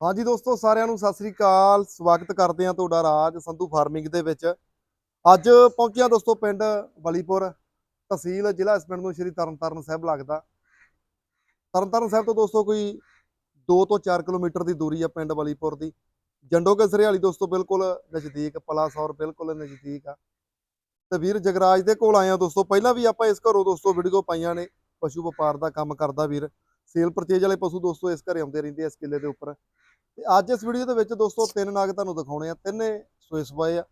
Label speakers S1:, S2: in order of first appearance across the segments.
S1: ਹਾਂਜੀ ਦੋਸਤੋ, ਸਾਰਿਆਂ ਨੂੰ ਸਤਿ ਸ੍ਰੀ ਅਕਾਲ। ਸਵਾਗਤ ਕਰਦੇ ਹਾਂ ਤੁਹਾਡਾ ਰਾਜ ਸੰਧੂ ਫਾਰਮਿੰਗ ਦੇ ਵਿੱਚ। ਅੱਜ ਪਹੁੰਚਿਆ ਦੋਸਤੋ ਪਿੰਡ ਬਲੀਪੁਰ ਤਹਿਸੀਲ, ਜ਼ਿਲ੍ਹਾ ਇਸ ਪਿੰਡ ਨੂੰ ਸ਼੍ਰੀ ਤਰਨਤਾਰਨ ਸਾਹਿਬ ਲੱਗਦਾ। ਤਰਨਤਾਰਨ ਸਾਹਿਬ ਤੋਂ ਦੋਸਤੋ ਕੋਈ 2 ਤੋਂ 4 ਕਿਲੋਮੀਟਰ ਦੀ ਦੂਰੀ ਆ ਪਿੰਡ ਬਲੀਪੁਰ ਦੀ। ਜੰਡੋ ਕੇ ਸਰਿਆਲੀ ਦੋਸਤੋ ਬਿਲਕੁਲ ਨਜ਼ਦੀਕ, ਪਲਾਸੌਰ ਬਿਲਕੁਲ ਨਜ਼ਦੀਕ ਆ। ਤੇ ਵੀਰ ਜਗਰਾਜ ਦੇ ਕੋਲ ਆਏ ਆ ਦੋਸਤੋ। ਪਹਿਲਾਂ ਵੀ ਆਪਾਂ ਇਸ ਘਰੋਂ ਦੋਸਤੋ ਵੀਡੀਓ ਪਾਈਆਂ ਨੇ, ਪਸ਼ੂ ਵਪਾਰ ਦਾ ਕੰਮ ਕਰਦਾ ਵੀਰ। ਸੇਲ ਪਰਚੇਜ ਵਾਲੇ ਪਸ਼ੂ ਦੋਸਤੋ ਇਸ ਘਰੇ ਆਉਂਦੇ ਰਹਿੰਦੇ ਇਸ ਕਿੱਲੇ ਦੇ ਉੱਪਰ। ਅੱਜ ਇਸ ਵੀਡੀਓ ਦੇ ਵਿੱਚ ਦੋਸਤੋ ਤਿੰਨ ਨਾਗ ਤੁਹਾਨੂੰ ਦਿਖਾਉਣੇ ਆ ਤਿੰਨੇ ਸੋਏ ਸਵਾਏ ਆ।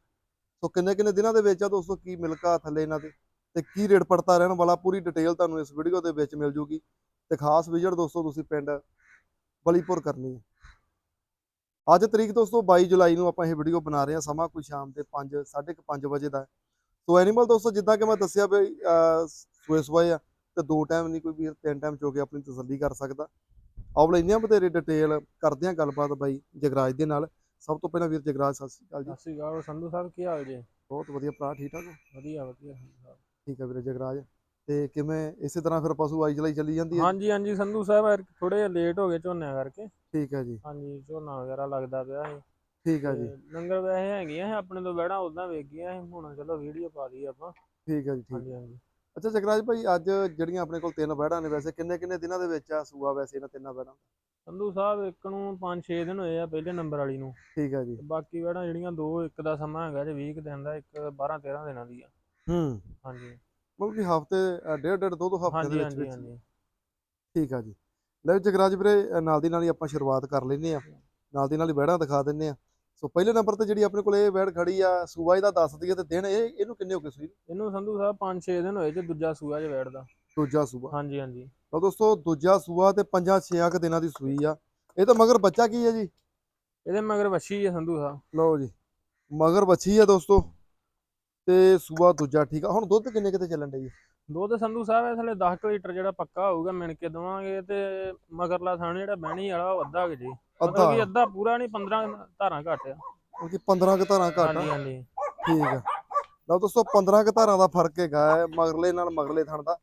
S1: ਸੋ ਕਿੰਨੇ ਕਿੰਨੇ ਦਿਨਾਂ ਦੇ ਵਿੱਚ ਆ ਦੋਸਤੋ ਕੀ ਮਿਲਕਾ ਥੱਲੇ ਇਹਨਾਂ ਦੇ ਤੇ ਕੀ ਰੇਟ ਪੜਤਾ ਰਹਿਣ ਵਾਲਾ ਪੂਰੀ ਡਿਟੇਲ ਤੁਹਾਨੂੰ ਇਸ ਵੀਡੀਓ ਦੇ ਵਿੱਚ ਮਿਲ ਜੂਗੀ। ਤੇ ਖਾਸ ਵਿਜ਼ਿਟ ਦੋਸਤੋ ਤੁਸੀਂ ਪਿੰਡ ਬਲੀਪੁਰ ਕਰਨੀ ਹੈ ਅੱਜ ਤਰੀਕ ਦੋਸਤੋ 22 ਜੁਲਾਈ ਨੂੰ ਆਪਾਂ ਇਹ ਵੀਡੀਓ ਬਣਾ ਰਹੇ ਹਾਂ ਸਮਾਂ ਕੋਈ ਸ਼ਾਮ ਦੇ 5 5:30 ਵਜੇ ਦਾ ਸੋ ਐਨੀਮਲ ਦੋਸਤੋ ਜਿੱਦਾਂ ਕਿ ਮੈਂ ਦੱਸਿਆ ਵੀ ਅਹ, ਸੋਏ ਆ ਤੇ ਦੋ ਟਾਈਮ ਨਹੀਂ ਕੋਈ ਵੀਰ ਤਿੰਨ ਟਾਈਮ ਚੋ ਕੇ ਆਪਣੀ ਤਸੱਲੀ ਕਰ ਸਕਦਾ। ਆਓ ਲੈਂਦੇ ਹਾਂ ਬਥੇਰੇ ਡਿਟੇਲ ਕਰਦੇ ਹਾਂ ਗੱਲਬਾਤ ਬਾਈ ਜਗਰਾਜ ਦੇ ਨਾਲ। ਸਭ ਤੋਂ ਪਹਿਲਾਂ ਵੀਰ ਜਗਰਾਜ ਸਤਿ ਸ਼੍ਰੀ ਅਕਾਲ ਜੀ।
S2: ਸਤਿ ਸ਼੍ਰੀ ਅਕਾਲ ਸੰਧੂ ਸਾਹਿਬ ਕੀ ਹਾਲ ਜੀ?
S1: ਬਹੁਤ ਵਧੀਆ ਭਰਾ ਠੀਕ ਠਾਕ ਹੋ?
S2: ਵਧੀਆ ਵਧੀਆ।
S1: ਠੀਕ ਹੈ ਵੀਰੇ ਜਗਰਾਜ। ਤੇ ਕਿਵੇਂ ਇਸੇ ਤਰ੍ਹਾਂ ਫਿਰ ਪਸ਼ੂ ਆਈ ਜਲਾਈ ਚੱਲੀ ਜਾਂਦੀ ਹੈ?
S2: ਹਾਂਜੀ ਹਾਂਜੀ ਸੰਧੂ ਸਾਹਿਬ ਥੋੜੇ ਜਿਹਾ ਲੇਟ ਹੋ ਗਏ ਝੋਨਿਆਂ ਕਰਕੇ।
S1: ਠੀਕ ਹੈ ਜੀ।
S2: ਹਾਂਜੀ ਝੋਨਾ ਵਗੈਰਾ ਲੱਗਦਾ ਪਿਆ ਸੀ।
S1: ਠੀਕ ਹੈ ਜੀ।
S2: ਲੰਗਰ ਵੈਸੇ ਹੈਗੀਆਂ ਆਪਣੇ ਤੋਂ ਬਹਿਣਾ ਉਦਾਂ ਵੇਖ ਗਈਆਂ ਸੀ ਹੁਣ ਚਲੋ ਵੀਡੀਓ ਪਾ ਲਈ ਆਪਾਂ।
S1: ਠੀਕ ਹੈ ਜੀ ਠੀਕ।
S2: ਹਾਂਜੀ ਹਾਂਜੀ।
S1: ਅੱਛਾ ਜਗਰਾਜ ਭਾਈ ਅੱਜ ਜਿਹੜੀਆਂ ਆਪਣੇ ਕੋਲ ਤਿੰਨ ਬੈੜਾਂ ਨੇ ਵੈਸੇ ਕਿੰਨੇ ਕਿੰਨੇ ਦਿਨਾਂ ਦੇ ਵਿੱਚ ਆ ਸੂਆ ਵੈਸੇ ਇਹਨਾਂ ਤਿੰਨਾਂ ਬੈੜਾਂ ਦਾ?
S2: ਸੰਧੂ ਸਾਹਿਬ ਇੱਕ ਨੂੰ 5-6 ਦਿਨ ਹੋਏ ਆ ਪਹਿਲੇ ਨੰਬਰ ਵਾਲੀ ਨੂੰ।
S1: ਠੀਕ ਹੈ ਜੀ।
S2: ਤੇ ਬਾਕੀ ਬਹਿਣਾ ਜਿਹੜੀਆਂ ਦੋ ਇੱਕ ਦਾ ਸਮਾਂ ਹੈਗਾ ਤੇ 20 ਕੁ ਦਿਨ ਦਾ ਇੱਕ 12-13 ਦਿਨਾਂ ਦੀ ਆ।
S1: ਹੂੰ।
S2: ਹਾਂਜੀ।
S1: ਮਤਲਬ ਕਿ ਹਫ਼ਤੇ ਡੇਢ ਡੇਢ ਦੋ ਦੋ ਹਫ਼ਤੇ ਦੇ
S2: ਹਾਂਜੀ
S1: ਵਿੱਚ
S2: ਹਾਂਜੀ
S1: ਵਿੱਚ।
S2: ਹਾਂਜੀ।
S1: ਠੀਕ ਆ ਜੀ। ਲੈ ਵੀ ਜਗਰਾਜ ਵੀਰੇ ਅ, ਨਾਲ ਦੀ ਨਾਲ ਹੀ ਆਪਾਂ ਸ਼ੁਰੂਆਤ ਕਰ ਲੈਨੇ ਆ ਨਾਲ ਦੀ ਨਾਲ ਹੀ ਬੈੜਾਂ ਦਿਖਾ ਦਿੰਨੇ ਆ ਸੋ ਪਹਿਲੇ ਨੰਬਰ ਤੇ ਜਿਹੜੀ ਆਪਣੇ ਕੋਲ ਇਹ ਬੈੜ ਖੜੀ ਆ ਸੂਆ ਇਹਦਾ ਦੱਸ ਦਈਏ ਤੇ ਦਿਨ ਇਹ ਇਹਨੂੰ ਕਿੰਨੇ ਹੋ ਗਏ ਸੂਈ?
S2: ਇਹਨੂੰ ਸੰਧੂ ਸਾਹਿਬ 5-6 ਦਿਨ ਹੋਏ ਤੇ ਦੂਜਾ ਸੂਆ ਚ ਬੈਠਦਾ।
S1: ਦੂਜਾ ਸੂਆ।
S2: ਹਾਂਜੀ ਹਾਂਜੀ।
S1: ਤਾਂ ਦੋਸਤੋ ਦੂਜਾ ਸੂਆ ਤੇ ਪੰਜਾਂ ਛੇਆਂ ਕੁ ਦਿਨਾਂ ਦੀ ਸੂਈ ਆ। ਇਹ ਤਾਂ ਮਗਰ ਬੱਚਾ ਕੀ ਹੈ ਜੀ?
S2: ਇਹਦੇ ਮਗਰ ਵੱਛੀ ਆ ਸੰਧੂ ਸਾਹਿਬ।
S1: ਲਓ ਜੀ ਮਗਰ ਬੱਚੀ ਆ ਦੋਸਤੋ। ਤੇ ਸੂਆ ਦੂਜਾ ਠੀਕ ਆ। ਹੁਣ ਦੁੱਧ ਕਿੰਨੇ ਕਿਤੇ ਚੱਲਣ ਡਈ
S2: ਦੁੱਧ ਸੰਧੂ ਸਾਹਿਬ ਇਸ ਵੇਲੇ 10 ਕੁ ਲੀਟਰ ਜਿਹੜਾ ਪੱਕਾ ਹੋਊਗਾ ਮਿਣ ਕੇ ਦਵਾਂਗੇ ਤੇ ਮਗਰਲਾ ਥਾਣ ਜਿਹੜਾ ਬਹਿਣੀ ਵਾਲਾ ਉਹ ਅੱਧਾ ਕੁ ਜੀ।
S1: ਅੱਧਾ।
S2: ਮਤਲਬ ਕਿ ਅੱਧਾ ਪੂਰਾ ਨਹੀਂ 15 ਧਾਰਾਂ ਘੱਟ ਆ।
S1: ਕਿਉਂਕਿ 15 ਕੁ ਧਾਰਾਂ ਘੱਟ ਆ।
S2: ਹਾਂਜੀ ਹਾਂਜੀ।
S1: ਠੀਕ ਆ। ਲਓ ਦੋਸਤੋ 15 ਕੁ ਧਾਰਾਂ ਦਾ ਫ਼ਰਕ ਹੈਗਾ ਹੈ ਮਗਰਲੇ ਨਾਲ ਮਗਰਲੇ ਥਣ ਦਾ।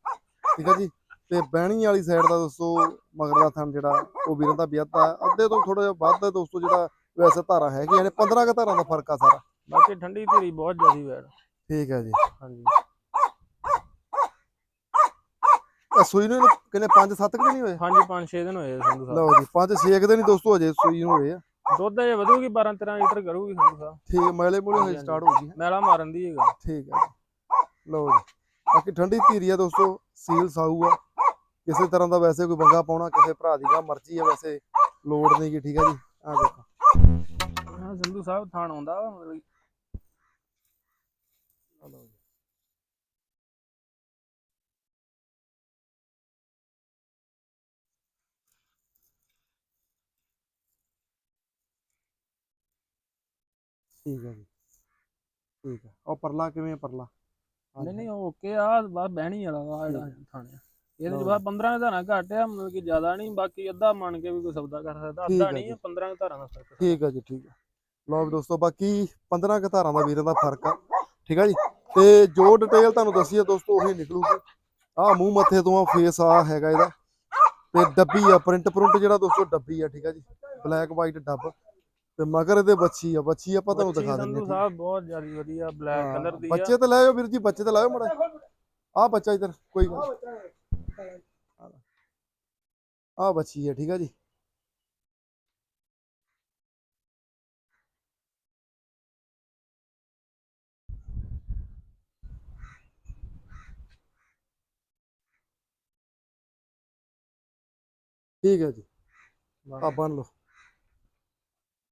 S1: ਠੀਕ ਆ ਜੀ? ਤੇ ਬਹਿਣੀ ਵਾਲੀ ਸਾਈਡ ਦਾ ਦੋਸਤੋ ਮਗਰਲਾ ਥਣ ਜਿਹੜਾ ਉਹ ਵੀਰਾਂ ਦਾ ਵਿਆਹਤਾ ਹੈ। ਅੱਧੇ ਤੋਂ ਥੋੜਾ ਜਿਹਾ ਵੱਧ ਹੈ ਦੋਸਤੋ ਜਿਹੜਾ ਵੈਸੇ ਧਾਰਾਂ ਹੈਗੀਆਂ ਨੇ। 15 ਕੁ ਧਾਰਾਂ ਦਾ ਫ਼ਰਕ ਆ ਸਾਰਾ।
S2: ਬਾਕੀ ਠੰਡੀ ਧੀਰੀ ਬਹੁਤ ਜ਼ਿਆਦੀ ਵੈੜ।
S1: ਠੀਕ ਹੈ ਜੀ।
S2: ਹਾਂਜੀ।
S1: ਇਹ ਸੂਈ ਨੂੰ ਕਿੰਨੇ 5-7 ਕੁ ਹੋਏ?
S2: ਹਾਂਜੀ 5-6 ਦਿਨ ਹੋਏ ਸੰਧੂ ਸਾਹਿਬ।
S1: ਲਓ ਜੀ 5-6 ਦਿਨ ਹੀ ਦੋਸਤੋ ਅਜੇ ਸੂਈ ਨੂੰ ਹੋਏ ਆ।
S2: ਦੁੱਧ ਅਜੇ ਵਧੂਗੀ 12-13 ਲੀਟਰ ਕਰੂਗੀ ਸੰਧੂ ਸਾਹਿਬ।
S1: ਠੀਕ ਮੈਲੇ ਮੂਲੇ ਹੋਏ ਸਟਾਰਟ ਹੋ ਗਈ
S2: ਮੈਲਾ ਮਾਰਨ ਦੀ ਹੈਗਾ।
S1: ਠੀਕ ਹੈ ਲਓ ਜੀ ਬਾਕੀ ਠੰਡੀ ਧੀਰੀ ਆ ਦੋਸਤੋ ਸੀਲ ਸਾਊ ਆ। ਕਿਸੇ ਤਰ੍ਹਾਂ ਦਾ ਵੈਸੇ ਕੋਈ ਬੰਗਾ ਪਾਉਣਾ ਕਿਸੇ ਭਰਾ ਦੀ ਗਾ ਮਰਜ਼ੀ ਆ ਵੈਸੇ ਲੋੜ ਨਹੀਂ ਗੀ ਠੀਕ ਹੈ ਜੀ। ਆ ਦੇਖੋ।
S2: ਹਾਂ ਸੰਧੂ ਸਾਹਿਬ ਥਾਣ ਆਉਂਦਾ ਮਤਲਬ
S1: ਠੀਕ ਹੈ ਜੀ। ਠੀਕ ਹੈ। ਉਹ ਪਰਲਾ ਕਿਵੇਂ ਆ ਪਰਲਾ?
S2: ਨਹੀਂ ਨਹੀਂ ਓਕੇ ਆ ਬਸ ਬਹਿਣੀ ਵਾਲਾ ਵਾ ਜਿਹੜਾ ਥਾਣੇ ਇਹਦੇ ਚ ਬਸ 15 ਧਾਰਾਂ ਘੱਟ ਆ ਮਤਲਬ ਕਿ ਜ਼ਿਆਦਾ ਨਹੀਂ ਬਾਕੀ ਅੱਧਾ ਮੰਨ ਕੇ ਵੀ ਕੋਈ ਸੌਦਾ ਕਰ ਸਕਦਾ ਅੱਧਾ
S1: ਆ
S2: ਨਹੀਂ
S1: ਜੀ।
S2: 15 ਧਾਰਾਂ ਦਾ ਫ਼ਰਕ
S1: ਠੀਕ ਹੈ ਜੀ ਠੀਕ ਹੈ। ਲਓ ਵੀ ਦੋਸਤੋ ਬਾਕੀ 15 ਕੁ ਧਾਰਾਂ ਦਾ ਵੀਰਾਂ ਦਾ ਫ਼ਰਕ ਆ। ਠੀਕ ਆ ਜੀ। ਤੇ ਜੋ ਡਿਟੇਲ ਤੁਹਾਨੂੰ ਦੱਸੀ ਆ ਦੋਸਤੋ ਉਹੀ ਨਿਕਲੂਗੀ। ਆ ਮੂੰਹ ਮੱਥੇ ਤੋਂ ਆ ਫੇਸ ਆ ਹੈਗਾ ਇਹਦਾ। ਤੇ ਡੱਬੀ ਆ ਪ੍ਰਿੰਟ ਪ੍ਰਿੰਟ ਜਿਹੜਾ ਦੋਸਤੋ ਡੱਬੀ ਆ ਠੀਕ ਆ ਜੀ। ਬਲੈਕ ਵਾਈਟ ਡੱਬ। ਤੇ ਮਗਰ ਇਹਦੇ ਬੱਚੀ ਆ ਬੱਚੀ ਆਪਾਂ ਤੁਹਾਨੂੰ ਦਿਖਾ ਦਿੰਦੇ
S2: ਸੰਧੂ ਸਾਹਿਬ ਬਹੁਤ ਜ਼ਿਆਦਾ ਵਧੀਆ ਬਲੈਕ ਕਲਰ ਦੀ
S1: ਬੱਚੇ ਤੇ ਲਾਇਓ ਵੀਰ ਜੀ ਬੱਚੇ ਤੇ ਲਾਇਓ ਮੜਾ ਆ ਬੱਚਾ ਇਧਰ ਕੋਈ ਗੱਲ ਆ ਬੱਚੀ ਆ ਠੀਕ ਆ ਜੀ। ਠੀਕ ਹੈ ਜੀ। ਆ ਬਣ ਲਓ।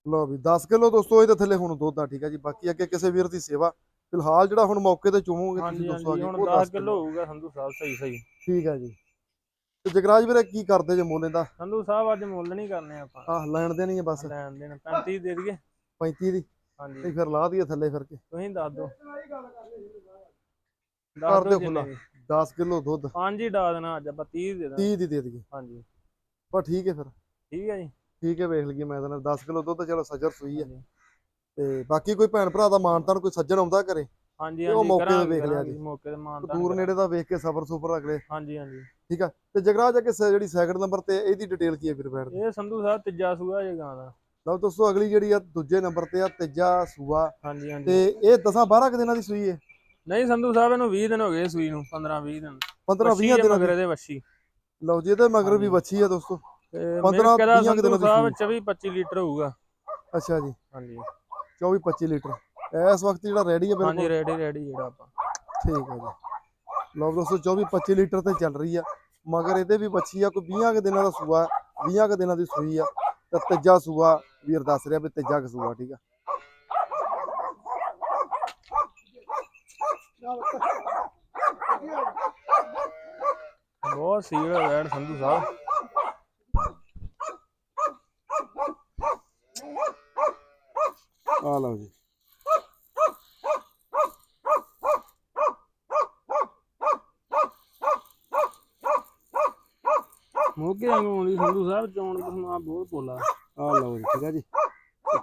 S1: ਲਓ ਵੀ 10 ਕਿਲੋ ਦੋਸਤੋ ਇਹਦੇ ਥੱਲੇ ਹੁਣ ਦੁੱਧ ਆ ਠੀਕ ਹੈ ਜੀ। ਬਾਕੀ ਅੱਗੇ ਕਿਸੇ ਵੀਰ ਦੀ ਸੇਵਾ ਫਿਲਹਾਲ ਜਿਹੜਾ ਹੁਣ ਮੌਕੇ ਤੇ ਚੁਵੋਗੇ ਤੁਸੀਂ
S2: ਹਾਂਜੀ
S1: ਦੋਸਤੋ
S2: ਹਾਂਜੀ
S1: ਅੱਗੇ
S2: ਹੁਣ
S1: ਉਹ
S2: 10
S1: 10
S2: ਕਿਲੋ ਹੋਊਗਾ ਸੰਧੂ ਸਾਹਿਬ ਸਹੀ ਸਹੀ।
S1: ਠੀਕ ਹੈ ਜੀ। ਤੇ ਜਗਰਾਜ ਵੀਰੇ ਕੀ ਕਰਦੇ ਜੇ ਮੁੱਲ ਇਹਦਾ
S2: ਸੰਧੂ ਸਾਹਿਬ ਅੱਜ ਮੁੱਲ ਨਹੀਂ ਕਰਨੇ ਆਪਾਂ।
S1: ਆਹ ਲੈਣ ਦੇ ਨਹੀਂ ਬਸ।
S2: ਲੈਣ ਦੇਣ 35 ਦੇ ਦਈਏ।
S1: 35 ਦੀ?
S2: ਹਾਂਜੀ।
S1: ਤੇ ਫਿਰ ਲਾ ਦਈਏ ਥੱਲੇ ਫਿਰ ਕੇ।
S2: ਤੁਸੀਂ ਦੱਸ ਦਿਓ।
S1: ਕਰ
S2: ਦੱਸ
S1: ਦਿਓ ਖੁੱਲਾ।
S2: ਜਿੰਨੇ ਵੀ।
S1: 10 ਕਿਲੋ ਦੁੱਧ।
S2: ਪੰਜ ਹੀ ਡਾ ਦੇਣਾ ਅੱਜ ਆਪਾਂ 30 ਦੇ ਦਾਂ
S1: 30 ਦੀ ਦੇ ਦਈਏ।
S2: ਹਾਂਜੀ।
S1: ਪਰ ਠੀਕ ਹੈ ਫਿਰ।
S2: ਠੀਕ ਹੈ ਜੀ।
S1: ਠੀਕ ਹੈ ਵੇਖ ਲਈਏ ਮੈਂ ਤਾਂ 10 ਕਿਲੋ ਦੁੱਧ ਚਲੋ ਸੱਜਰ ਸੂਈ ਹੈ
S2: ਹਾਂਜੀ।
S1: ਤੇ ਬਾਕੀ ਕੋਈ ਭੈਣ ਭਰਾ ਦਾ ਮਾਨਤਾਨ ਕੋਈ ਸੱਜਣ ਆਉਂਦਾ ਘਰੇ?
S2: ਹਾਂਜੀ
S1: ਤੇ ਉਹ
S2: ਹਾਂਜੀ
S1: ਮੌਕੇ ਤੇ ਵੇਖ ਲਿਆ ਜੀ।
S2: ਮੌਕੇ ਤੇ ਮਾਨਤਾ
S1: ਦੂਰ ਨੇੜੇ ਦਾ ਵੇਖ ਕੇ ਸਬਰ ਸੁਪਰ ਅਗਲੇ।
S2: ਹਾਂਜੀ ਹਾਂਜੀ।
S1: ਠੀਕ ਆ ਤੇ ਜਗਰਾਜ ਅੱਗੇ ਜਿਹੜੀ ਸੈਕਿੰਡ ਨੰਬਰ ਤੇ ਇਹਦੀ ਡਿਟੇਲ ਕੀ ਹੈ ਵੀਰ ਬੈਠ
S2: ਇਹ ਸੰਧੂ ਸਾਹਿਬ ਤੀਜਾ ਸੂਆ ਜੇ ਗਾਂ ਦਾ।
S1: ਲਓ ਦੋਸਤੋ ਅਗਲੀ ਜਿਹੜੀ ਆ ਦੂਜੇ ਨੰਬਰ ਤੇ ਆ ਤੀਜਾ ਸੂਆ।
S2: ਹਾਂਜੀ ਹਾਂਜੀ।
S1: ਤੇ ਇਹ 10 12 ਕੁ ਦਿਨਾਂ ਦੀ ਸੂਈ ਹੈ
S2: ਨਹੀਂ ਸੰਧੂ ਸਾਹਿਬ ਇਹਨੂੰ 20 ਦਿਨ ਹੋ ਗਏ ਸੂਈ ਨੂੰ 15 20 ਦਿਨ।
S1: 15
S2: ਵੱਛੀ
S1: 20
S2: ਹੈ
S1: ਦਿਨਾਂ
S2: ਮਗਰ ਇਹਦੇ ਵੱਛੀ।
S1: ਲਓ ਜੀ ਇਹਦੇ ਮਗਰ ਵੀ
S2: ਹਾਂਜੀ।
S1: ਵੱਛੀ ਆ ਦੋਸਤੋ।
S2: ਤੇ
S1: 15
S2: 15
S1: 20 ਕੁ ਦਿਨਾਂ
S2: ਸੰਧੂ
S1: ਦੀ
S2: ਸਾਹਿਬ 24 25 ਲੀਟਰ ਹੋਊਗਾ।
S1: ਅੱਛਾ ਜੀ।
S2: ਹਾਂਜੀ।
S1: 24 25 ਲੀਟਰ। ਇਸ ਵਕਤ ਜਿਹੜਾ ਰੈਡੀ ਹੈ
S2: ਹਾਂਜੀ
S1: ਬਿਲਕੁਲ
S2: ਰੈਡੀ ਰੈਡੀ ਜਿਹੜਾ ਆਪਾਂ।
S1: ਠੀਕ ਹੈ ਜੀ। ਲਓ ਦੋਸਤੋ 24 25 ਲੀਟਰ ਤੇ ਚੱਲ ਰਹੀ ਆ। ਮਗਰ ਇਹਦੇ ਵੀ ਬੱਚੀ ਆ ਕੋਈ 20 ਕੁ ਦਿਨਾਂ ਦਾ ਸੂਆ 20 ਕੁ ਦਿਨਾਂ ਦੀ ਸੂਈ ਆ। ਤੇ ਤੀਜਾ ਸੂਆ ਵੀਰ ਦੱਸ ਰਿਹਾ ਵੀ ਤੀਜਾ ਕੁ ਸੂਆ ਠੀਕ ਆ।
S2: ਬਹੁਤ ਸੀਲ ਵੈੜ ਸੰਧੂ ਸਾਹਿਬ।
S1: ਆ ਲਓ ਜੀ।
S2: ਮੋਗੇ ਵਾਂਗੂ ਆਉਂਦੀ ਸੰਧੂ ਸਾਹਿਬ ਚੋਣ ਦਾ ਬਹੁਤ ਪੋਲਾ
S1: ਆ ਲਓ ਜੀ, ਠੀਕ ਆ ਜੀ।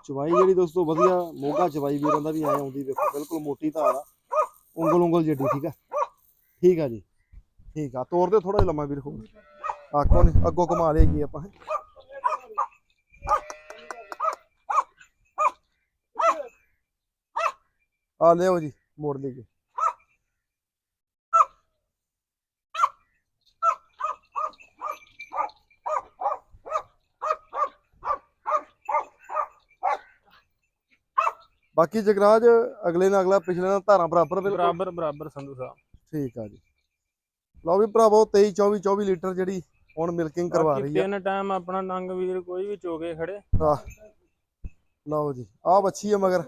S1: ਚਵਾਈ ਜਿਹੜੀ ਦੋਸਤੋ ਵਧੀਆ, ਮੋਗਾ ਚਵਾਈ ਵੀਰਾਂ ਦਾ ਵੀ ਐ ਆਉਂਦੀ ਵੇਖੋ, ਬਿਲਕੁਲ ਮੋਟੀ ਧਾਰ ਆ। ਉਂਗਲ ਉਂਗਲ ਜੱਡੀ, ਠੀਕ ਆ। ਠੀਕ ਆ ਜੀ। ਠੀਕ ਆ, ਤੋਰ ਦੇ ਥੋੜਾ ਜਿਹਾ ਲੰਮਾ ਵੀਰ ਹੋਰ। ਆਕੋ ਨਹੀਂ ਅੱਗੋਂ ਘੁਮਾ ਲੇਗੀ ਆਪਾਂ ਆ ਲਿਓ ਜੀ ਮੋੜ ਲਈਏ ਬਾਕੀ ਜਗਰਾਜ ਅਗਲੇ ਨਾਲ ਅਗਲਾ ਪਿਛਲੇ ਨਾਲ ਧਾਰਾਂ ਬਰਾਬਰ ਬਿਲਕੁਲ।
S2: ਬਰਾਬਰ ਬਰਾਬਰ ਸੰਧੂ ਸਾਹਿਬ।
S1: ਠੀਕ ਆ ਜੀ। ਲਓ ਵੀ ਭਰਾਵੋ 23 24 24 ਲੀਟਰ ਜਿਹੜੀ ਹੁਣ ਮਿਲਕਿੰਗ ਕਰਵਾ
S2: ਬਾਕੀ
S1: ਰਹੀ ਆ।
S2: ਤਿੰਨ ਟਾਈਮ ਆਪਣਾ ਨੰਗ ਵੀਰ ਕੋਈ ਵੀ ਚੋਗੇ ਖੜੇ।
S1: ਆਹ ਲਓ ਜੀ ਆਹ ਬੱਚੀ ਆ ਮਗਰ।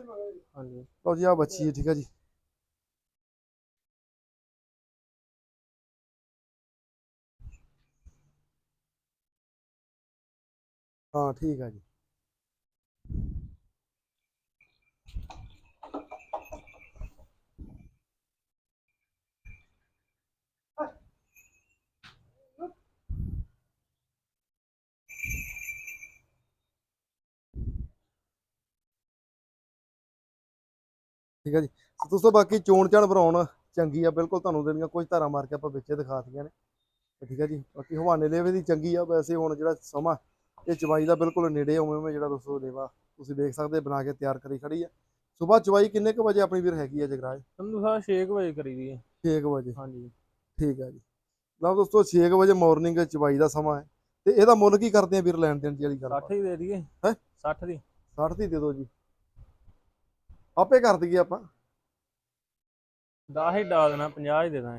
S2: ਹਾਂਜੀ।
S1: ਲਓ ਜੀ ਆਹ ਬੱਚੀ ਹੈ ਠੀਕ ਹੈ ਜੀ। ਹਾਂ ਠੀਕ ਆ ਜੀ। ਠੀਕ ਆ ਜੀ। ਤੇ ਦੋਸਤੋ ਬਾਕੀ ਚੋਣ ਚਾਣ ਬਣਾਉਣ ਚੰਗੀ ਆ ਬਿਲਕੁਲ ਤੁਹਾਨੂੰ ਦੇਣੀਆਂ ਕੁਝ ਧਾਰਾਂ ਮਾਰ ਕੇ ਆਪਾਂ ਵਿੱਚੇ ਦਿਖਾਤੀਆਂ ਨੇ। ਠੀਕ ਆ ਜੀ ਬਾਕੀ ਹਵਾਨੇ ਲੇਵੇ ਦੀ ਚੰਗੀ ਆ ਵੈਸੇ ਹੁਣ ਜਿਹੜਾ ਸਮਾਂ ਇਹ ਚਵਾਈ ਦਾ ਬਿਲਕੁਲ ਨੇੜੇ ਉਵੇਂ ਉਵੇਂ ਜਿਹੜਾ ਦੋਸਤੋ ਲੇਵਾ ਤੁਸੀਂ ਦੇਖ ਸਕਦੇ ਬਣਾ ਕੇ ਤਿਆਰ ਕਰੀ ਖੜੀ ਆ। ਸਵੇਰ ਚਵਾਈ ਕਿੰਨੇ ਕੁ ਵਜੇ ਆਪਣੀ ਵੀਰ ਹੈਗੀ ਆ ਜਗਰਾਜ?
S2: ਸੰਧੂ ਸਾਹਿਬ 6 ਵਜੇ ਕਰੀ ਦੀ ਹੈ
S1: 6 ਵਜੇ।
S2: ਹਾਂਜੀ।
S1: ਠੀਕ ਆ ਜੀ। ਲਓ ਦੋਸਤੋ 6 ਵਜੇ ਮਾਰਨਿੰਗ ਚਵਾਈ ਦਾ ਸਮਾਂ ਹੈ। ਤੇ ਇਹਦਾ ਮੁੱਲ ਕੀ ਕਰਦੇ ਆ ਵੀਰ ਲੈਣ ਦੇਣ ਦੀ ਵਾਲੀ ਗੱਲ
S2: 60 ਹੀ ਦੇ ਦਈਏ।
S1: ਹੈਂ?
S2: 60 ਦੀ।
S1: 60 ਦੀ ਦੇ ਦਿਓ ਜੀ। ਆਪੇ ਕਰ ਦਈਏ ਆਪਾਂ।
S2: 10 ਹੀ ਡਾ ਦੇਣਾ 50 ਹੀ ਦੇ ਦਾਂ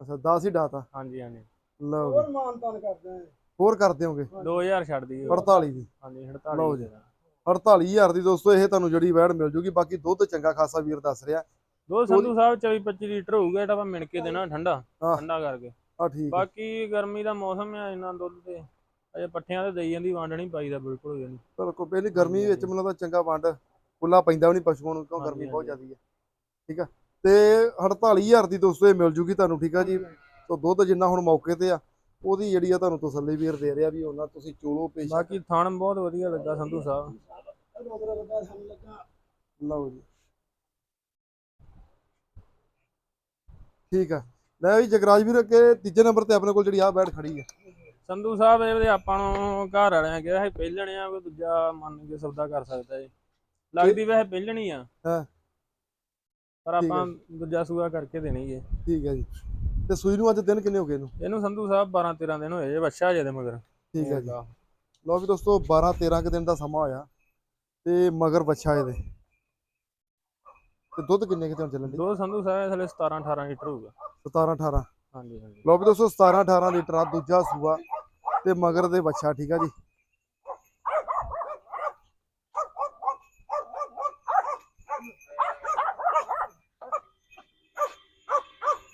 S1: ਅੱਛਾ 10 ਹੀ ਡਾਤਾ।
S2: ਹਾਂਜੀ ਹਾਂਜੀ।
S1: ਲਓ ਜੀ।
S3: ਮਾਨਤਾਨ ਕਰਦੇ ਆ।
S1: ਹੋਰ ਕਰ ਦਿਓਗੇ?
S2: 2000 ਛੱਡ ਦਈਏ
S1: 48 ਦੀ।
S2: ਹਾਂਜੀ
S1: ਲਓ
S2: 48
S1: ਜੀ।
S2: ਦੇ ਦਾਂ
S1: 48000 ਦੀ ਦੋਸਤੋ ਇਹ ਤੁਹਾਨੂੰ ਜਿਹੜੀ ਵੈੜ ਮਿਲ ਜੂਗੀ। ਬਾਕੀ ਦੁੱਧ ਚੰਗਾ ਖਾਸਾ ਵੀਰ ਦੱਸ ਰਿਹਾ।
S2: ਦੋ ਸੰਧੂ ਸਾਹਿਬ 24 25 ਲੀਟਰ ਹੋਊਗਾ ਜਿਹੜਾ ਆਪਾਂ ਮਿਣ ਕੇ ਦੇਣਾ ਠੰਡਾ। ਠੰਡਾ ਕਰਕੇ।
S1: ਆ ਠੀਕ
S2: ਬਾਕੀ ਗਰਮੀ ਦਾ ਮੌਸਮ ਹੈ ਇੰਨਾ ਦੁੱਧ ਤੇ। ਅਜੇ ਪੱਠਿਆਂ ਤੇ ਦੇਈ ਜਾਂਦੀ ਵੰਡ ਨਹੀਂ ਪਾਈਦਾ ਬਿਲਕੁਲ ਵੀ ਨਹੀਂ।
S1: ਬਿਲਕੁਲ ਪਹਿਲੀ ਗਰਮੀ ਵਿੱਚ ਮੈਨੂੰ ਤਾਂ ਚੰਗਾ ਵੰਡ। ਖੁੱਲਾ ਪੈਂਦਾ ਵੀ ਨਹੀਂ ਪਸ਼ੂਆਂ ਨੂੰ ਕਿਉਂ ਗਰਮੀ ਬਹੁਤ। ਜ਼ਿਆਦੀ ਹੈ ਠੀਕ ਆ? ਤੇ 48000 ਦੀ ਦੋਸਤੋ ਇਹ ਮਿਲ ਜੂਗੀ ਤੁਹਾਨੂੰ ਠੀਕ ਆ ਜੀ? ਤੋ ਦੁੱਧ ਜਿੰਨਾ ਹੁਣ ਮੌਕੇ ਤੇ ਆ ਉਹਦੀ ਜਿਹੜੀ ਆ ਤੁਹਾਨੂੰ ਤਸੱਲੀ ਵੀਰ ਦੇ ਰਿਹਾ ਵੀ ਉਹਨਾਂ ਤੁਸੀਂ ਚੋਲੋ ਪੇਸ਼।
S2: ਬਾਕੀ ਥਣ ਬਹੁਤ ਵਧੀਆ ਲੱਗਾ ਸੰਧੂ ਸਾਹਿਬ।
S1: ਲਓ ਜੀ। ਠੀਕ ਆ। ਲੈ ਵੀ ਜਗਰਾਜ ਵੀਰ ਅੱਗੇ ਤੀਜੇ ਨੰਬਰ ਤੇ ਆਪਣੇ ਕੋਲ ਜਿਹੜੀ ਆ ਬੈਠ ਖੜੀ ਹੈ
S2: ਸੰਧੂ ਸਾਹਿਬ ਇਹਦੇ ਆਪਾਂ ਨੂੰ ਘਰ ਵਾਲਿਆਂ ਕਿਹਾ ਸੀ ਪਹਿਲਣੇ ਆ ਕੋਈ ਦੂਜਾ ਮੰਨ ਕੇ ਸੌਦਾ ਕਰ ਸਕਦਾ ਏ ਲੱਗਦੀ ਵੈਸੇ ਪਹਿਲਣੀ ਆ।
S1: ਹਾਂ।
S2: ਪਰ ਆਪਾਂ ਦੂਜਾ ਸੂਆ ਕਰਕੇ ਦੇਣੀ ਏ
S1: ਠੀਕ ਹੈ ਜੀ। ਤੇ ਸੂਈ ਨੂੰ ਅੱਜ ਦਿਨ ਕਿੰਨੇ ਹੋ ਗਏ ਇਹਨੂੰ?
S2: ਇਹਨੂੰ ਸੰਧੂ ਸਾਹਿਬ 12 13 ਦਿਨ ਹੋਏ ਜੇ ਬੱਚਾ ਜੇ ਦੇ ਮਗਰ।
S1: ਠੀਕ ਹੈ ਜੀ। ਲਓ ਵੀ ਦੋਸਤੋ 12 13 ਕੁ ਦਿਨ ਦਾ ਸਮਾਂ ਹੋਇਆ ਤੇ ਮਗਰ ਬੱਚਾ ਇਹਦੇ। ਤੇ ਦੁੱਧ ਕਿੰਨੇ ਕਿਤੇ ਹੁਣ ਚੱਲਣ ਦੀ
S2: ਸੰਧੂ ਸਾਹਿਬ ਥਲੇ 17 18 ਲੀਟਰ ਹੋਊਗਾ।
S1: 17 18
S2: ਹਾਂਜੀ ਹਾਂਜੀ।
S1: ਲਓ ਵੀ ਦੋਸਤੋ 17 18 ਲੀਟਰ ਆ ਦੂਜਾ ਸੂਆ ਤੇ ਮਗਰ ਦੇ ਬੱਚਾ ਠੀਕ ਆ ਜੀ।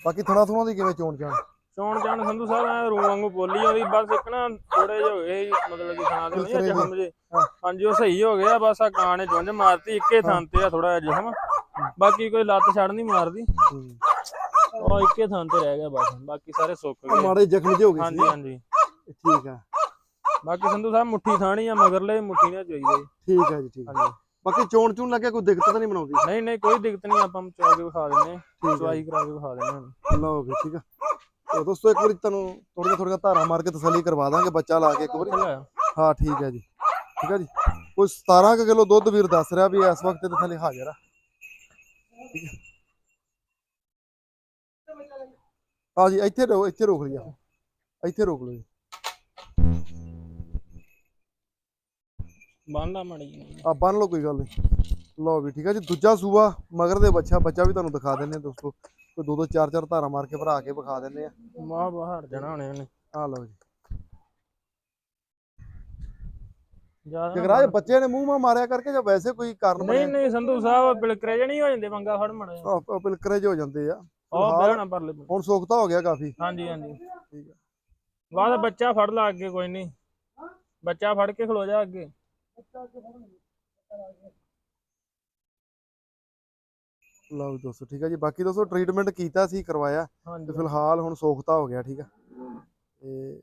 S1: ਬਾਕੀ ਥਣਾ ਥੁਣਾ ਦੀ ਕਿਵੇਂ ਚੋਣ ਚਾਣ?
S2: ਚੌਣ ਚਾਣ ਸੰਧੂ ਸਾਹਿਬ ਐ ਰੂ ਵਾਂਗੂ ਬੋਲੀ ਉਹਦੀ ਬਸ ਇੱਕ ਨਾ ਥੋੜੇ ਜਿਹੇ ਹੋਏ ਮਤਲਬ ਕਿ ਖਾਣਾ ਦੇ ਨਹੀਂ ਜਖਮ ਜੇ। ਹਾਂਜੀ ਉਹ ਸਹੀ ਹੋ ਗਿਆ ਬਸ ਆ ਕਾਂ ਨੇ ਚੁੰਝ ਮਾਰਤੀ ਇੱਕੇ ਥਾਂ ਤੇ ਆ ਥੋੜਾ ਜਿਹਾ ਜਖਮ। ਬਾਕੀ ਕੋਈ ਲੱਤ ਛੱਡ ਨਹੀਂ ਮਾਰਦੀ। ਉਹ ਇੱਕੇ ਥਾਂ ਤੇ ਰਹਿ ਗਿਆ ਬਸ ਬਾਕੀ ਸਾਰੇ ਸੁੱਕ ਗਏ।
S1: ਮਾੜੇ ਜ਼ਖਮ ਜਿਹੇ ਹੋ ਗਏ
S2: ਹਾਂਜੀ ਹਾਂਜੀ।
S1: ਠੀਕ ਆ।
S2: ਬਾਕੀ ਸੰਧੂ ਸਾਹਿਬ ਮੁੱਠੀ ਥਾਣੀ ਆ ਮਗਰਲੇ ਮੁੱਠੀ ਨਾਲ ਗਈ
S1: ਠੀਕ ਆ ਜੀ ਠੀਕ ਆ। ਬਾਕੀ ਚੋਣ ਚੂਣ ਲੱਗਿਆ ਕੋਈ ਦਿੱਕਤ ਤਾਂ ਨਹੀਂ ਬਣਾਉਂਦੀ।
S2: ਨਹੀਂ ਨਹੀਂ ਕੋਈ ਦਿੱਕਤ ਨਹੀਂ ਆਪਾਂ ਚੋ ਕੇ ਵਿਖਾ ਦਿੰਨੇ ਚਵਾਈ ਕਰਾ ਕੇ ਵਿਖਾ ਦਿੰਨੇ
S1: ਲਓ ਵੀ ਠੀਕ ਆ। ਤੇ ਦੋਸਤੋ ਇੱਕ ਵਾਰੀ ਤੁਹਾਨੂੰ ਥੋੜੀਆਂ ਥੋੜੀਆਂ ਧਾਰਾਂ ਮਾਰ ਕੇ ਤਸੱਲੀ ਕਰਵਾ ਦਾਂਗੇ ਬੱਚਾ ਲਾ ਕੇ ਇੱਕ ਵਾਰੀ। ਹਾਂ ਠੀਕ ਹੈ ਜੀ। ਠੀਕ ਹੈ ਜੀ। ਕੋਈ 17 ਕੁ ਕਿਲੋ ਦੁੱਧ ਵੀਰ ਦੱਸ ਰਿਹਾ ਵੀ ਇਸ ਵਕਤ ਤੇ ਥੱਲੇ ਹਾਜ਼ਰ ਆ। ਹਾਂ ਜੀ ਇੱਥੇ ਰੋ ਇੱਥੇ ਰੋਕ ਲਿਆ ਇੱਥੇ ਰੋਕ ਲਓ ਜੀ।
S2: ਮੜੀ ਜੀ
S1: ਆ ਬੰਨ ਲਓ ਕੋਈ ਗੱਲ ਨਹੀਂ। ਲਓ ਵੀ ਠੀਕ ਹੈ ਜੀ ਦੂਜਾ ਸੂਆ ਮਗਰ ਦੇ ਬੱਚਾ ਬੱਚਾ ਵੀ ਤੁਹਾਨੂੰ ਦਿਖਾ ਦਿੰਨੇ ਆ ਦੋਸਤੋ। ਕੋਈ ਦੋ ਦੋ ਚਾਰ ਚਾਰ ਧਾਰਾਂ ਮਾਰ ਕੇ ਭਰਾ ਕੇ ਵਿਖਾ ਦਿੰਨੇ ਆ।
S2: ਵਾਹ ਵਾਹ ਹਟ ਜਾਣਾ ਹੁਣੇ ਉਹਨੇ।
S1: ਆ ਲਓ ਜੀ। ਜਗਰਾਜ ਬੱਚੇ ਨੇ ਮੂੰਹ ਮਾ ਮਾਰਿਆ ਕਰਕੇ ਜਾਂ ਵੈਸੇ ਕੋਈ ਕਾਰਨ
S2: ਨਹੀਂ ਨਹੀਂ ਸੰਧੂ ਸਾਹਿਬ ਬਿਲਕਰੇ ਜਣੀ ਹੋ ਜਾਂਦੇ ਮੰਗਾ ਫੜ ਮੜਾ
S1: ਆਹ ਪਿਲਕਰੇ ਜਿਹੇ ਹੋ ਜਾਂਦੇ ਆ।
S2: ਉਹ ਬਹਿਣਾ ਪਰਲੇ ਬੰਨੇ।
S1: ਹੁਣ ਸੁੱਖਤਾ ਹੋ ਗਿਆ ਕਾਫੀ।
S2: ਹਾਂਜੀ ਹਾਂਜੀ।
S1: ਠੀਕ ਆ।
S2: ਬਾਅਦ ਬੱਚਾ ਫੜ ਲਾ ਅੱਗੇ ਕੋਈ ਨਹੀਂ। ਬੱਚਾ ਫੜ ਕੇ ਖਲੋ ਜਾ ਅੱਗੇ।
S1: ਲਓ ਦੋਸਤੋ ਠੀਕ ਹੈ ਜੀ। ਬਾਕੀ ਦੋਸਤੋ ਟ੍ਰੀਟਮੈਂਟ ਕੀਤਾ ਸੀ ਕਰਵਾਇਆ। ਤੇ ਫਿਲਹਾਲ ਹੁਣ ਸੁੱਖਤਾ ਹੋ ਗਿਆ ਠੀਕ ਆ। ਤੇ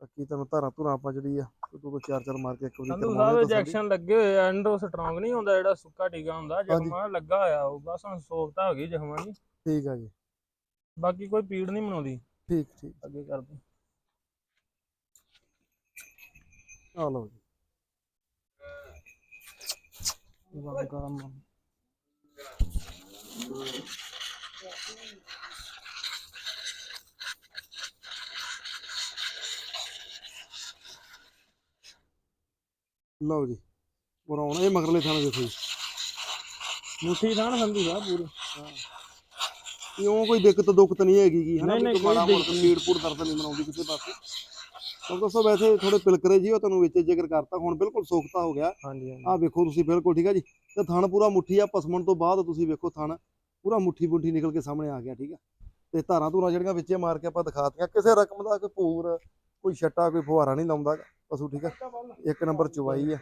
S1: ਬਾਕੀ ਤੁਹਾਨੂੰ ਧਾਰਾਂ ਧੁਰਾਂ ਆਪਾਂ ਜਿਹੜੀ ਆ ਦੋ ਦੋ ਚਾਰ ਚਾਰ ਮਾਰ ਕੇ ਇੱਕ ਵਾਰੀ
S2: ਸੰਧੂ ਸਾਹਿਬ। ਇੰਜੈਕਸ਼ਨ ਲੱਗੇ ਹੋਏ ਆ ਐਂਡੋ ਸਟਰੋਂਗ ਨਹੀਂ ਹੁੰਦਾ ਜਿਹੜਾ ਸੁੱਕਾ ਟੀਕਾ ਹੁੰਦਾ। ਜ਼ਖਮਾਂ ਲੱਗਾ ਹੋਇਆ ਉਹ ਬਸ ਹੁਣ ਸੋਖਤਾ ਹੋ ਗਈ ਜ਼ਖਮਾਂ ਦੀ।
S1: ਠੀਕ ਆ ਜੀ।
S2: ਬਾਕੀ ਕੋਈ ਪੀੜ ਨਹੀਂ ਮਨਾਉਂਦੀ।
S1: ਠੀਕ ਠੀਕ।
S2: ਅੱਗੇ ਕਰਦੇ।
S1: ਆ ਲਓ ਜੀ।
S2: ਬੰਦ ਕਰਮ
S1: ਲਓ ਜੀ ਬਰਾਉਣ ਇਹ ਮਗਰਲੇ ਥਾਣੇ ਦੇਖੋ ਜੀ
S2: ਮੁੱਠੀ ਥਾਣ ਸੰਧੂ ਸਾਹਿਬ ਪੂਰੀ
S1: ਇਉਂ ਕੋਈ ਦਿੱਕਤ ਦੁੱਕਤ ਨਹੀਂ ਹੈਗੀ ਗੀ ਹਨਾ
S2: ਨਹੀਂ,
S1: ਮਾੜਾ
S2: ਕੋਈ
S1: ਮੋਟਾ ਪੂੜ ਦਰਦ ਨਹੀਂ ਮਨਾਉਂਦੀ ਕਿਸੇ ਪਾਸੇ ਤਾਂ ਦੋਸਤੋ ਵੈਸੇ ਥੋੜੇ ਪਿਲਕਰੇ ਜੀ ਉਹ ਤੁਹਾਨੂੰ ਵਿੱਚ ਜ਼ਿਕਰ ਕਰਤਾ ਹੁਣ ਬਿਲਕੁਲ ਸੋਖਤਾ ਹੋ ਗਿਆ।
S2: ਹਾਂਜੀ ਹਾਂਜੀ।
S1: ਆਹ ਵੇਖੋ ਤੁਸੀਂ ਬਿਲਕੁਲ ਠੀਕ ਹੈ ਜੀ। ਤੇ ਥਣ ਪੂਰਾ ਮੁੱਠੀ ਆ ਪਸਮਣ ਤੋਂ ਬਾਅਦ ਤੁਸੀਂ ਵੇਖੋ ਥਣ ਪੂਰਾ ਮੁੱਠੀ ਮੁੱਠੀ ਨਿਕਲ ਕੇ ਸਾਹਮਣੇ ਆ ਗਿਆ ਠੀਕ ਹੈ ਤੇ ਧਾਰਾਂ ਧੂਰਾਂ ਜਿਹੜੀਆਂ ਵਿੱਚੇ ਮਾਰ ਕੇ ਆਪਾਂ ਦਿਖਾਤੀਆਂ ਕਿਸੇ ਰਕਮ ਦਾ ਕੋਈ ਪੂਰ ਕੋਈ ਛੱਟਾ ਕੋਈ ਫੁਹਾਰਾ ਨਹੀਂ ਲਾਉਂਦਾ ਪਸ਼ੂ ਠੀਕ ਹੈ ਇੱਕ ਨੰਬਰ ਚਵਾਈ ਆ।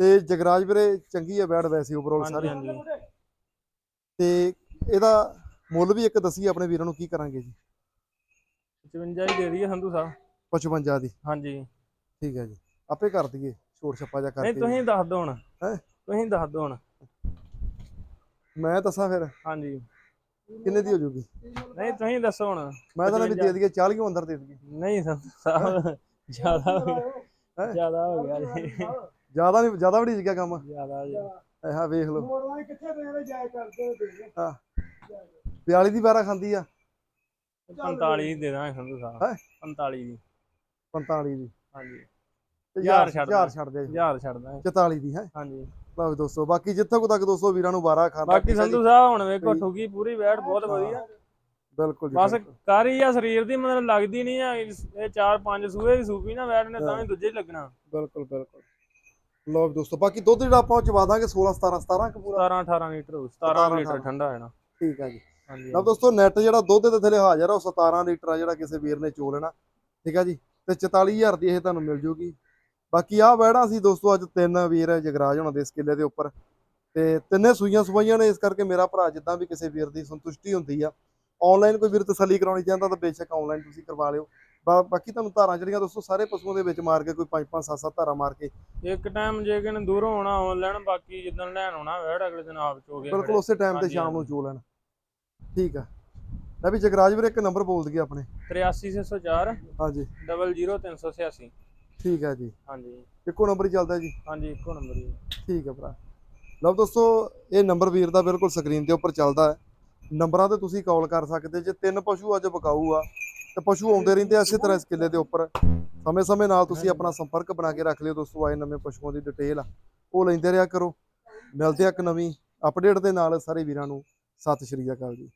S1: ਤੇ ਜਗਰਾਜ ਵੀਰੇ ਚੰਗੀ ਆ ਬੈਡ ਵੈਸੇ ਓਵਰਆਲ ਸਾਰੀ।
S2: ਹਾਂਜੀ।
S1: ਤੇ ਇਹਦਾ ਮੁੱਲ ਵੀ ਇੱਕ ਦੱਸੀ ਆਪਣੇ ਵੀਰਾਂ ਨੂੰ ਕੀ ਕਰਾਂਗੇ ਜੀ?
S2: 55 ਹੀ ਦੇ ਦਈਏ ਸੰਧੂ ਸਾਹਿਬ।
S1: 55 ਦੀ।
S2: ਹਾਂਜੀ।
S1: ਠੀਕ ਹੈ ਜੀ। ਆਪੇ ਕਰ ਦਈਏ ਛੋਟ ਛੱਪਾ ਜਾ
S2: ਨਹੀਂ
S1: ਕਰਕੇ
S2: ਤੁਸੀਂ ਦੱਸ ਦਿਓ ਹੁਣ।
S1: ਹੈਂ?
S2: ਤੁਸੀਂ ਦੱਸ ਦਿਓ ਹੁਣ।
S1: ਮੈਂ ਦੱਸਾਂ ਫਿਰ?
S2: ਹਾਂਜੀ।
S1: ਕਿੰਨੇ ਦੀ ਹੋ ਜੂਗੀ?
S2: ਨਹੀਂ ਤੁਸੀਂ ਦੱਸੋ ਹੁਣ।
S1: ਮੈਂ ਤਾਂ ਵੀ ਦੇ ਦਈਏ 40 ਨੂੰ ਅੰਦਰ ਦੇ ਦਈਏ।
S2: ਨਹੀਂ ਸਾਹਿਬ ਜ਼ਿਆਦਾ ਹੋ ਗਿਆ।
S1: ਹੈਂ?
S2: ਜ਼ਿਆਦਾ ਹੋ ਗਿਆ ਜੀ।
S1: ਜ਼ਿਆਦਾ ਨਹੀਂ ਜ਼ਿਆਦਾ ਵੀ ਨਹੀਂ ਗਿਆ ਕੰਮ।
S2: ਜ਼ਿਆਦਾ ਜੀ।
S1: ਹਾਂ ਵੇਖ ਲਓ।
S3: ਮੋੜਵਾ ਕਿੱਥੇ ਦੇ ਜਾਇ ਕਰਦੇ ਹੋ। ਦੇ
S1: 42 ਦੀ ਬਾਰਾ ਖਾਂਦੀ ਆ।
S2: 45 ਦੀ ਦੇ ਦਾਂਗੇ ਸੰਧੂ ਸਾਹਿਬ।
S1: ਹੈਂ?
S2: 45 ਦੀ।
S1: 45 ਦੀ।
S2: ਹਾਂਜੀ।
S1: ਤੇ
S2: ਹਜ਼ਾਰ
S1: ਹਜ਼ਾਰ
S2: ਛੱਡ
S1: ਹਜ਼ਾਰ
S2: ਦਿਓ।
S1: ਛੱਡ ਦੇ
S2: 1000 ਛੱਡ ਦਾਂਗੇ
S1: 44 ਦੀ ਹੈ।
S2: ਹਾਂਜੀ।
S1: ਲਓ ਵੀ ਦੋਸਤੋ ਬਾਕੀ ਜਿੱਥੇ ਕੋ ਤੱਕ ਦੋਸਤੋ ਵੀਰਾਂ ਨੂੰ ਬਾਰਾ ਖਾਂਦਾ
S2: ਬਾਕੀ
S1: ਹੈ।
S2: ਸੰਧੂ ਸਾਹਿਬ ਹੁਣ ਵੇਖੋ ਠੁਕੀ ਪੂਰੀ ਵੈਟ ਬਹੁਤ ਵਧੀਆ।
S1: ਬਿਲਕੁਲ ਜੀ
S2: ਬਸ। ਕਾਰੀ ਆ ਸਰੀਰ ਦੀ ਮਤਲਬ ਲੱਗਦੀ ਨਹੀਂ ਆ। ਇਹ ਚਾਰ ਪੰਜ ਸੂਏ ਵੀ ਸੂਪੀ ਨਾ ਨੇ ਤਾਂ ਵੀ ਦੂਜੇ ਹੀ ਲੱਗਣਾ।
S1: ਬਿਲਕੁਲ ਬਿਲਕੁਲ। ਵੀ ਦੋਸਤੋ ਬਾਕੀ ਦੁੱਧ ਜਿਹੜਾ ਆਪਾਂ ਚਵਾ ਦਾਂਗੇ 16 17 17 ਕੁ ਪੂਰਾ।
S2: 17 18 ਲੀਟਰ ਹੋਊ। 17
S1: 17
S2: ਲੀਟਰ ਠੰਡਾ ਹੋਣਾ।
S1: ਠੀਕ ਆ ਜੀ।
S2: ਹਾਂਜੀ
S1: ਲਓ ਦੋਸਤੋ ਨੈਟ ਜਿਹੜਾ ਦੁੱਧ ਦੇ ਥੱਲੇ ਹਾਜ਼ਰ ਆ ਉਹ 17 ਲੀਟਰ ਆ ਜਿਹੜਾ ਕਿਸੇ ਵੀਰ ਨੇ ਚੋ ਲੈਣਾ। ਠੀਕ ਆ ਜੀ। ਤੇ 44000 ਦੀ ਇਹ ਤੁਹਾਨੂੰ ਮਿਲ ਜੂਗੀ। ਬਾਕੀ ਆਹ ਵੈੜਾਂ ਸੀ ਦੋਸਤੋ ਅੱਜ ਤਿੰਨ ਵੀਰ ਜਗਰਾਜ ਹੋਣਾ ਦੇ ਇਸ ਕਿੱਲੇ ਦੇ ਉੱਪਰ। ਤੇ ਤਿੰਨੇ ਸੂਈਆਂ ਸਵਾਈਆਂ ਨੇ ਇਸ ਕਰਕੇ ਮੇਰਾ ਭਰਾ ਜਿੱਦਾਂ ਵੀ ਕਿਸੇ ਵੀਰ ਦੀ ਸੰਤੁਸ਼ਟੀ ਹੁੰਦੀ ਆ। ਆਨਲਾਈਨ ਕੋਈ ਵੀਰ ਤਸੱਲੀ ਕਰਾਉਣੀ ਚਾਹੁੰਦਾ ਤਾਂ ਬੇਸ਼ੱਕ ਆਨਲਾਈਨ ਤੁਸੀਂ ਕਰਵਾ ਲਿਓ। ਬਾਕੀ ਤੁਹਾਨੂੰ ਧਾਰਾਂ ਜਿਹੜੀਆਂ ਦੋਸਤੋ ਸਾਰੇ ਪਸ਼ੂਆਂ ਦੇ ਵਿੱਚ ਮਾਰ ਕੇ ਕੋਈ 5 5 7 7 ਧਾਰਾਂ ਮਾਰ ਕੇ।
S2: ਇੱਕ ਟਾਈਮ ਜੇ ਕਿਨ ਦੂਰੋਂ ਆਉਣਾ ਆਨਲਾਈਨ ਬਾਕੀ ਜਿੱਦਣ ਲੈਣ ਆਉਣਾ ਵੈਟ ਅਗਲੇ ਦਿਨ ਆਪ ਚੋ
S1: ਬਿਲਕੁਲ ਉਸੇ ਟਾਈਮ ਤੇ ਸ਼ਾਮ ਨੂੰ ਚੋ ਲੈਣ। ਠੀਕ ਆ। ਲੈ ਵੀ ਜਗਰਾਜ ਵੀਰ ਇੱਕ ਨੰਬਰ ਬੋਲ ਦਈਏ ਆਪਣੇ।
S2: 83604
S1: ਹਾਂਜੀ।
S2: 00386
S1: ਠੀਕ ਆ ਜੀ।
S2: ਹਾਂਜੀ।
S1: ਇੱਕੋ ਨੰਬਰ ਹੀ ਚੱਲਦਾ ਜੀ।
S2: ਹਾਂਜੀ ਇੱਕੋ ਨੰਬਰ ਹੀ।
S1: ਠੀਕ ਹੈ ਭਰਾ। ਲਓ ਦੋਸਤੋ ਇਹ ਨੰਬਰ ਵੀਰ ਦਾ ਬਿਲਕੁਲ ਸਕਰੀਨ ਦੇ ਉੱਪਰ ਚੱਲਦਾ ਹੈ। ਨੰਬਰਾਂ ਤੇ ਤੁਸੀਂ ਕਾਲ ਕਰ ਸਕਦੇ ਜੇ। ਤਿੰਨ ਪਸ਼ੂ ਅੱਜ ਵਿਕਾਊ ਆ। ਤੇ ਪਸ਼ੂ ਆਉਂਦੇ ਰਹਿੰਦੇ ਇਸੇ ਤਰ੍ਹਾਂ ਇਸ ਕਿੱਲੇ ਦੇ ਉੱਪਰ। ਸਮੇਂ-ਸਮੇਂ ਨਾਲ ਤੁਸੀਂ ਆਪਣਾ ਸੰਪਰਕ ਬਣਾ ਕੇ ਰੱਖ ਲਿਓ ਦੋਸਤੋ ਆਏ ਨਵੇਂ ਪਸ਼ੂਆਂ ਦੀ ਡਿਟੇਲ। ਆ ਉਹ ਲੈਂਦੇ ਰਿਹਾ ਕਰੋ। ਮਿਲਦੇ ਆ ਇੱਕ ਨਵੀਂ ਅਪਡੇਟ ਦੇ ਨਾਲ ਸਾਰੇ ਵੀਰਾਂ ਨੂੰ। ਸਤਿ ਸ਼੍ਰੀ ਅਕਾਲ ਜੀ।